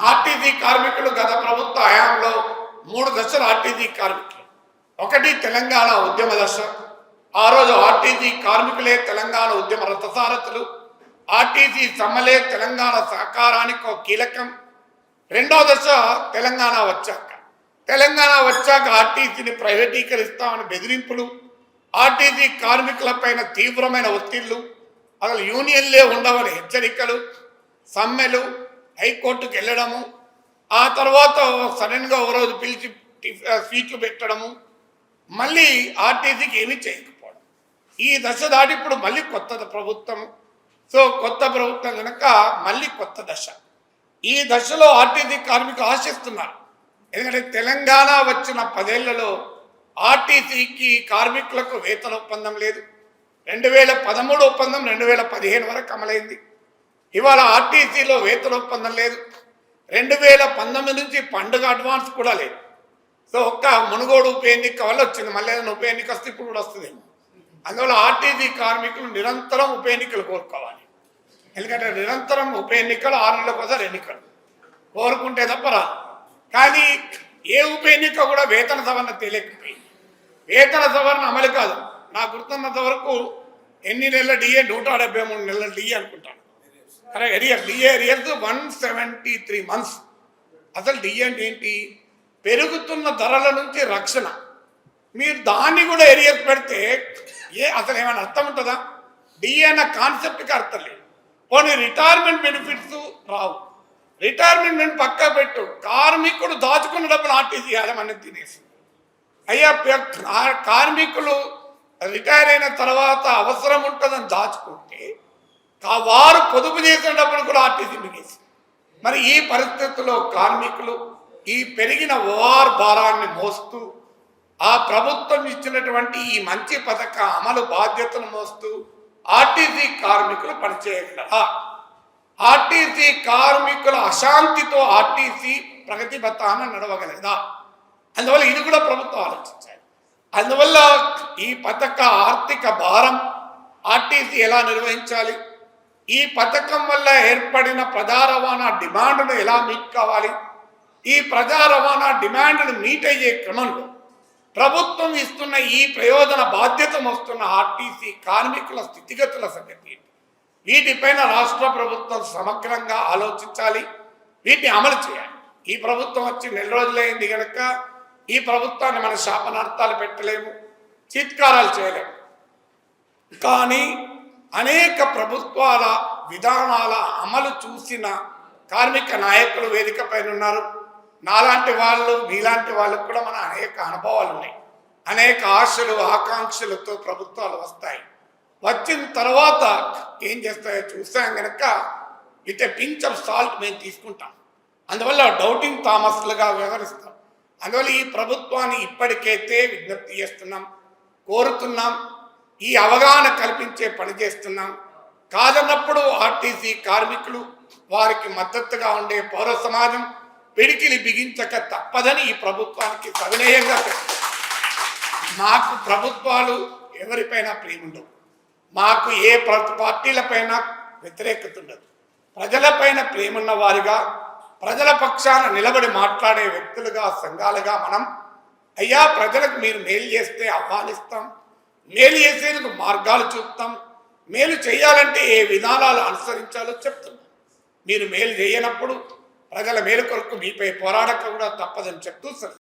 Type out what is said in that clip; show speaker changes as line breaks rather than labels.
RTC కార్మికులు గత ప్రభుత్వ హయాంలో మూడు దశలు ఆర్టీసీ కార్మికులు. ఒకటి తెలంగాణ ఉద్యమ దశ. ఆ రోజు ఆర్టీసీ కార్మికులే తెలంగాణ ఉద్యమ రథసారథులు. ఆర్టీసీ సమ్మలే తెలంగాణ సహకారానికి ఒక కీలకం. రెండో దశ తెలంగాణ వచ్చాక. తెలంగాణ వచ్చాక ఆర్టీసీని ప్రైవేటీకరిస్తామని బెదిరింపులు. ఆర్టీసీ కార్మికులపైన తీవ్రమైన ఒత్తిళ్ళు. అసలు యూనియన్లే ఉండవని హెచ్చరికలు. సమ్మెలు హైకోర్టుకు వెళ్ళడము ఆ తర్వాత సడన్గా ఓ రోజు పిలిచి టిఫ్- పెట్టడము మళ్ళీ ఆర్టీసీకి ఏమీ చేయకపోవడం. ఈ దశ దాటి ఇప్పుడు మళ్ళీ కొత్త ప్రభుత్వం సో కొత్త ప్రభుత్వం కనుక మళ్ళీ కొత్త దశ. ఈ దశలో ఆర్టీసీ కార్మికులు ఆశిస్తున్నారు. ఎందుకంటే తెలంగాణ వచ్చిన పదేళ్ళలో ఆర్టీసీకి కార్మికులకు వేతన ఒప్పందం లేదు. రెండు వేల పదమూడు ఒప్పందం రెండు వేల పదిహేను వరకు అమలైంది. ఇవాళ ఆర్టీసీలో వేతన ఒప్పందం లేదు. రెండు వేల పంతొమ్మిది నుంచి పండుగ అడ్వాన్స్ కూడా లేదు. సో ఒక్క మునుగోడు ఉప ఎన్నిక వల్ల వచ్చింది. మళ్ళీ ఏదైనా ఉప ఎన్నిక వస్తే ఇప్పుడు కూడా వస్తుందేమో అందువల్ల ఆర్టీసీ కార్మికులు నిరంతరం ఉప ఎన్నికలు కోరుకోవాలి. ఎందుకంటే నిరంతరం ఉప ఎన్నికలు ఆరు నెలల కోసం ఎన్నికలు. కోరుకుంటే తప్ప కానీ ఏ ఉప ఎన్నిక కూడా వేతన సవరణ తెలియకపోయింది వేతన సవరణ అమలు కాదు. నాకు గుర్తున్నంత వరకు ఎన్ని నెలల డిఏ? నూట డెబ్బై మూడు నెలల డిఏ అనుకుంటాను. Arrear DA arrears one seventy three months అసలు డిఏ అంటే ఏంటి? పెరుగుతున్న ధరల నుంచి రక్షణ. మీరు దాన్ని కూడా ఎరియర్స్ పెడితే ఏ అసలు ఏమైనా అర్థం ఉంటుందా? డిఏ అన్న కాన్సెప్ట్కి అర్థం లేదు. కొన్ని రిటైర్మెంట్ బెనిఫిట్స్ రావు. రిటైర్మెంట్ పక్కా పెట్టు. కార్మికుడు దాచుకున్న డబ్బులు ఆర్టీసీ యాజమాన్యం తినేసి. అయ్యా కార్మికులు రిటైర్ అయిన తర్వాత అవసరం ఉంటుందని దాచుకుంటే వారు పొదుపు చేసిన డబ్బును కూడా ఆర్టీసీ మిగేసి. మరి ఈ పరిస్థితుల్లో కార్మికులు ఈ పెరిగిన ఓఆర్ భారాన్ని మోస్తూ ఆ ప్రభుత్వం ఇచ్చినటువంటి ఈ మంచి పథక అమలు బాధ్యతను మోస్తూ ఆర్టీసీ కార్మికులు పనిచేయగలరా ఆర్టీసీ కార్మికుల అశాంతితో ఆర్టీసీ ప్రగతి పథాన నడవగలదా? అందువల్ల ఇది కూడా ప్రభుత్వం ఆలోచించాలి. అందువల్ల ఈ పథక ఆర్థిక భారం ఆర్టీసీ ఎలా నిర్వహించాలి? ఈ పథకం వల్ల ఏర్పడిన ప్రజా రవాణా డిమాండ్ను ఎలా మీట్ కావాలి? ఈ ప్రజా రవాణా డిమాండ్ను మీట్ అయ్యే క్రమంలో ప్రభుత్వం ఇస్తున్న ఈ ప్రయోజన బాధ్యత మోస్తున్న ఆర్టీసీ కార్మికుల స్థితిగతుల సంగతి. వీటిపైన రాష్ట్ర ప్రభుత్వం సమగ్రంగా ఆలోచించాలి. వీటిని అమలు చేయాలి. ఈ ప్రభుత్వం వచ్చి నెల రోజులైంది కనుక ఈ ప్రభుత్వాన్ని మన శాపనార్థాలు పెట్టలేము. చిత్కారాలు చేయలేము. కానీ అనేక ప్రభుత్వాల విధానాల అమలు చూసిన కార్మిక నాయకులు వేదిక పైన ఉన్నారు. నాలాంటి వాళ్ళు మీలాంటి వాళ్ళకు కూడా మన అనేక అనుభవాలు ఉన్నాయి. అనేక ఆశలు ఆకాంక్షలతో ప్రభుత్వాలు వస్తాయి. వచ్చిన తర్వాత ఏం చేస్తాయో చూసాం కనుక it a pinch of salt మేము తీసుకుంటాం. అందువల్ల డౌటింగ్ థామస్లుగా వ్యవహరిస్తాం. అందువల్ల ఈ ప్రభుత్వాన్ని ఇప్పటికైతే విజ్ఞప్తి చేస్తున్నాం కోరుతున్నాం. ఈ అవగాహన కల్పించే పని చేస్తున్నాం. కాదన్నప్పుడు ఆర్టీసీ కార్మికులు వారికి మద్దతుగా ఉండే పౌర సమాజం పిడికిలి బిగించక తప్పదని ఈ ప్రభుత్వానికి సవినయంగా మాకు ప్రభుత్వాలు ఎవరిపైన ప్రేమ ఉండవు. మాకు ఏ పార్టీలపైన వ్యతిరేకత ఉండదు. ప్రజలపైన ప్రేమున్న వారిగా ప్రజల పక్షాన నిలబడి మాట్లాడే వ్యక్తులుగా సంఘాలుగా మనం అయ్యా ప్రజలకు మీరు మేలు చేస్తే ఆహ్వానిస్తాం మేలు చేసేందుకు మార్గాలు చూపుతాం. మేలు చేయాలంటే ఏ విధానాలు అనుసరించాలో చెప్తున్నాం మీరు మేలు చేయనప్పుడు ప్రజల మేలు కొరకు మీపై పోరాడక కూడా తప్పదని చెప్తూ సెలవు